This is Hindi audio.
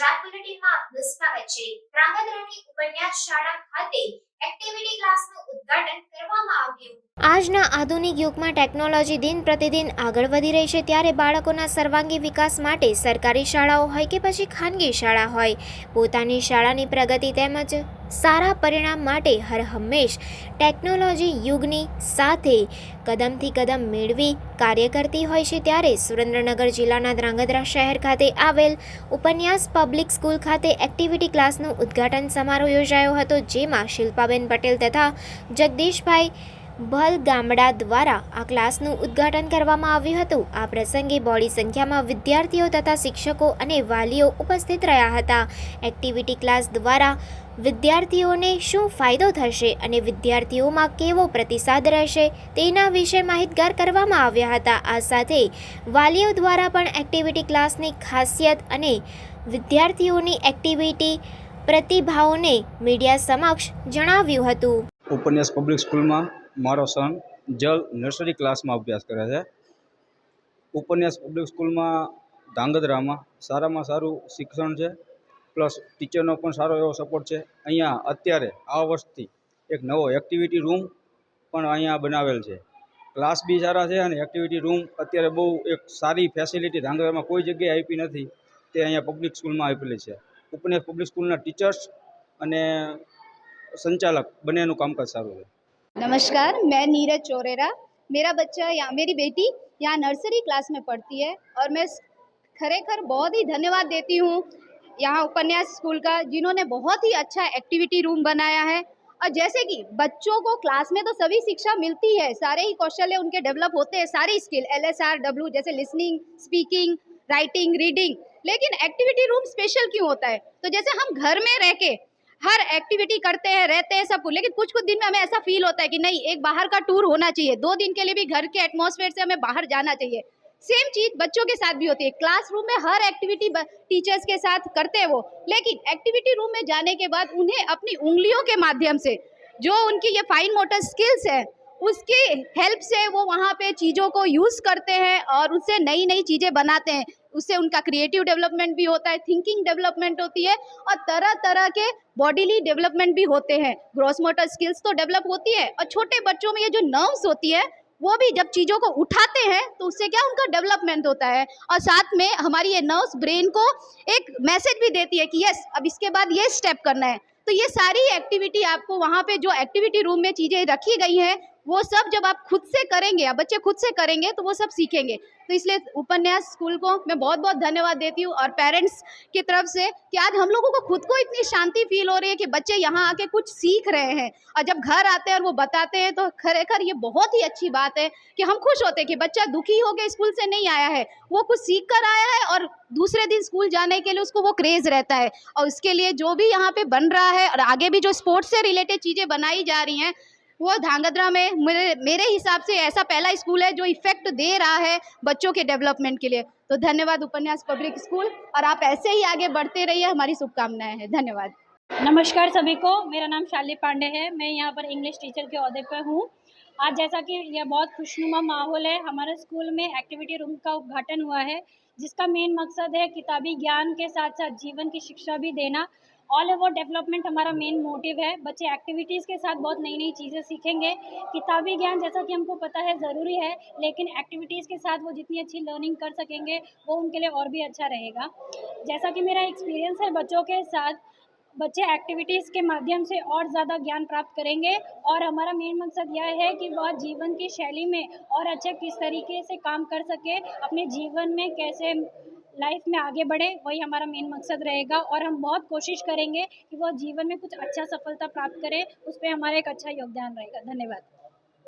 ગુજરાત બુલેટિનમાં આપનું સ્વાગત છે. રાંગધ્રાની ઉપન્યાસ શાળા ખાતે એક્ટિવિટી ક્લાસનું ઉદ્ઘાટન કરવામાં આવ્યું. આજના આધુનિક યુગમાં ટેકનોલોજી દિન પ્રતિદિન આગળ વધી રહી છે ત્યારે બાળકોના સર્વાંગી વિકાસ માટે સરકારી શાળાઓ હોય કે પછી ખાનગી શાળા હોય, પોતાની શાળાની પ્રગતિ તેમજ સારા પરિણામ માટે હર હંમેશ ટેકનોલોજી યુગની સાથે કદમથી કદમ મેળવી કાર્ય કરતી હોય છે ત્યારે સુરેન્દ્રનગર જિલ્લાના ધ્રાંગધ્રા શહેર ખાતે આવેલ ઉપન્યાસ પબ્લિક સ્કૂલ ખાતે એક્ટિવિટી ક્લાસનું ઉદ્ઘાટન સમારોહ યોજાયો હતો, જેમાં શિલ્પાબેન પટેલ તથા જગદીશભાઈ ભલ ગામડા દ્વારા આ ક્લાસનું ઉદ્ઘાટન કરવામાં આવ્યું હતું. આ પ્રસંગે બોડી સંખ્યામાં વિદ્યાર્થીઓ તથા શિક્ષકો અને વાલીઓ ઉપસ્થિત રહ્યા હતા. એક્ટિવિટી ક્લાસ દ્વારા વિદ્યાર્થીઓને શું ફાયદો થશે અને વિદ્યાર્થીઓમાં કેવો પ્રતિસાદ રહેશે તેના વિશે માહિતગાર કરવામાં આવ્યા હતા. આ સાથે વાલીઓ દ્વારા પણ એક્ટિવિટી ક્લાસની ખાસિયત અને વિદ્યાર્થીઓની એક્ટિવિટી પ્રતિભાવોને મીડિયા સમક્ષ જણાવ્યું હતું. ઉપન્યાસ પબ્લિક સ્કૂલમાં મારો સન જલ નર્સરી ક્લાસમાં અભ્યાસ કરે છે. ઉપન્યાસ પબ્લિક સ્કૂલમાં ધાંગધ્રામાં સારામાં સારું શિક્ષણ છે પ્લસ ટીચરનો પણ સારો એવો સપોર્ટ છે. અહીંયા અત્યારે આ વર્ષથી એક નવો એક્ટિવિટી રૂમ પણ અહીંયા બનાવેલ છે. ક્લાસ બી સારા છે અને એક્ટિવિટી રૂમ અત્યારે બહુ એક સારી ફેસિલિટી ધાંગધ્રામાં કોઈ જગ્યાએ આપી નથી. તે અહીંયા પબ્લિક સ્કૂલમાં આપેલી છે. ઉપન્યાસ પબ્લિક સ્કૂલના ટીચર્સ અને संचालक બંનેનું કામકાજ સારું છે नमस्कार मैं नीरज चोरेरा मेरा बच्चा यहाँ मेरी बेटी यहाँ नर्सरी क्लास में पढ़ती है और मैं खरेखर बहुत ही धन्यवाद देती हूँ यहाँ उपन्यास स्कूल का जिन्होंने बहुत ही अच्छा एक्टिविटी रूम बनाया है और जैसे कि बच्चों को क्लास में तो सभी शिक्षा मिलती है सारे ही कौशल्य उनके डेवलप होते हैं सारी skill L S R W जैसे लिसनिंग स्पीकिंग राइटिंग रीडिंग लेकिन एक्टिविटी रूम स्पेशल क्यों होता है? तो जैसे हम घर में रह के हर एक्टिविटी करते हैं, रहते हैं सब कुछ, लेकिन कुछ कुछ दिन में हमें ऐसा फील होता है कि नहीं, एक बाहर का टूर होना चाहिए। दो दिन के लिए भी घर के एटमोसफेयर से हमें बाहर जाना चाहिए। सेम चीज़ बच्चों के साथ भी होती है। क्लासरूम में हर एक्टिविटी टीचर्स के साथ करते हैं वो। लेकिन एक्टिविटी रूम में जाने के बाद उन्हें अपनी उंगलियों के माध्यम से, जो उनकी ये फाइन मोटर स्किल्स है उसकी हेल्प से वो वहाँ पे चीज़ों को यूज़ करते हैं और उससे नई नई चीज़ें बनाते हैं। उससे उनका क्रिएटिव डेवलपमेंट भी होता है थिंकिंग डेवलपमेंट होती है और तरह तरह के बॉडीली डेवलपमेंट भी होते हैं। ग्रॉस मोटर स्किल्स तो डेवलप होती है और छोटे बच्चों में ये जो नर्व्स होती है, वो भी जब चीज़ों को उठाते हैं तो उससे क्या उनका डेवलपमेंट होता है? और साथ में हमारी ये नर्व्स ब्रेन को एक मैसेज भी देती है कि यस अब इसके बाद ये स्टेप करना है। तो ये सारी एक्टिविटी आपको वहाँ पे जो एक्टिविटी रूम में चीज़ें रखी गई हैं वो सब जब आप खुद से करेंगे या बच्चे खुद से करेंगे तो वो सब सीखेंगे। तो इसलिए उपन्यास स्कूल को मैं बहुत बहुत धन्यवाद देती हूँ और पेरेंट्स की तरफ़ से कि आज हम लोगों को खुद को इतनी शांति फील हो रही है कि बच्चे यहाँ आके कुछ सीख रहे हैं और जब घर आते हैं और वो बताते हैं तो खरेखर ये बहुत ही अच्छी बात है कि हम खुश होते हैं कि बच्चा दुखी होकर स्कूल से नहीं आया है। वो कुछ सीख कर आया है और दूसरे दिन स्कूल जाने के लिए उसको वो क्रेज रहता है। और उसके लिए जो भी यहाँ पे बन रहा है और आगे भी जो स्पोर्ट्स से रिलेटेड चीज़ें बनाई जा रही हैं वो धांगध्रा में मेरे मेरे हिसाब से ऐसा पहला स्कूल है जो इफ़ेक्ट दे रहा है बच्चों के डेवलपमेंट के लिए। तो धन्यवाद उपन्यास पब्लिक स्कूल और आप ऐसे ही आगे बढ़ते रहिए। हमारी शुभकामनाएँ हैं। धन्यवाद। नमस्कार सभी को। मेरा नाम शाली पांडे है। मैं यहाँ पर इंग्लिश टीचर के अहदे पर हूँ। आज जैसा कि यह बहुत खुशनुमा माहौल है, हमारे स्कूल में एक्टिविटी रूम का उद्घाटन हुआ है, जिसका मेन मकसद है किताबी ज्ञान के साथ साथ जीवन की शिक्षा भी देना। ऑल ओवर डेवलपमेंट हमारा मेन मोटिव है। बच्चे एक्टिविटीज़ के साथ बहुत नई नई चीज़ें सीखेंगे। किताबी ज्ञान जैसा कि हमको पता है ज़रूरी है, लेकिन एक्टिविटीज़ के साथ वो जितनी अच्छी लर्निंग कर सकेंगे, वो उनके लिए और भी अच्छा रहेगा। जैसा कि मेरा एक्सपीरियंस है बच्चों के साथ, बच्चे एक्टिविटीज़ के माध्यम से और ज़्यादा ज्ञान प्राप्त करेंगे। और हमारा मेन मकसद यह है कि वह जीवन की शैली में और अच्छे किस तरीके से काम कर सके, अपने जीवन में कैसे लाइफ में आगे बढ़े, वही हमारा मेन मकसद रहेगा और हम बहुत कोशिश करेंगे कि वो जीवन में कुछ अच्छा सफलता प्राप्त करें, उस पर हमारा एक अच्छा योगदान रहेगा। धन्यवाद।